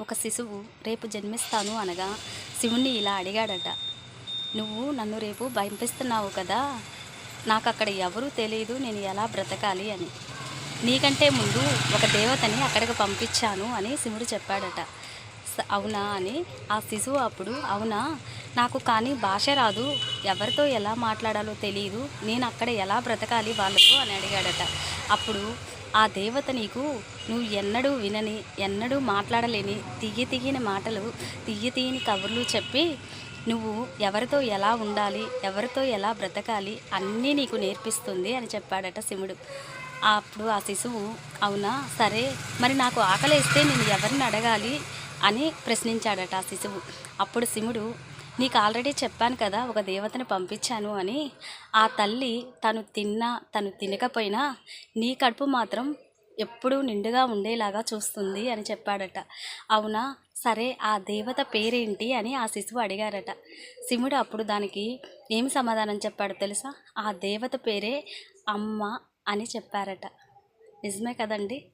ఒక శిశువు రేపు జన్మిస్తాను అనగా శివుణ్ణి ఇలా అడిగాడట. నువ్వు నన్ను రేపు పంపిస్తున్నావు కదా నాకు అక్కడ ఎవరూ తెలియదు నేను ఎలా బ్రతకాలి అని. నీకంటే ముందు ఒక దేవతని అక్కడికి పంపించాను అని శివుడు చెప్పాడట. అవునా అని. ఆ శిశువు అప్పుడు అవునా నాకు కానీ భాష రాదు ఎవరితో ఎలా మాట్లాడాలో తెలియదు నేను అక్కడ ఎలా బ్రతకాలి వాళ్ళతో అని అడిగాడట. అప్పుడు ఆ దేవత నీకు నువ్వు ఎన్నడూ వినని ఎన్నడూ మాట్లాడలేని తియ్య తియ్యని మాటలు తియ్య తీయని కబుర్లు చెప్పి నువ్వు ఎవరితో ఎలా ఉండాలి ఎవరితో ఎలా బ్రతకాలి అన్నీ నీకు నేర్పిస్తుంది అని చెప్పాడట శివుడు. అప్పుడు ఆ శిశువు అవునా? సరే మరి నాకు ఆకలేస్తే నేను ఎవరిని అడగాలి అని ప్రశ్నించాడట ఆ శిశువు. అప్పుడు శివుడు నీకు ఆల్రెడీ చెప్పాను కదా ఒక దేవతని పంపించాను అని. ఆ తల్లి తను తిన్నా తను తినకపోయినా నీ కడుపు మాత్రం ఎప్పుడూ నిండుగా ఉండేలాగా చూస్తుంది అని చెప్పాడట. అవునా? సరే ఆ దేవత పేరేంటి అని ఆ శిశువు అడిగారట. శివుడు అప్పుడు దానికి ఏమి సమాధానం చెప్పాడు తెలుసా? ఆ దేవత పేరే అమ్మ అని చెప్పారట. నిజమే కదండి?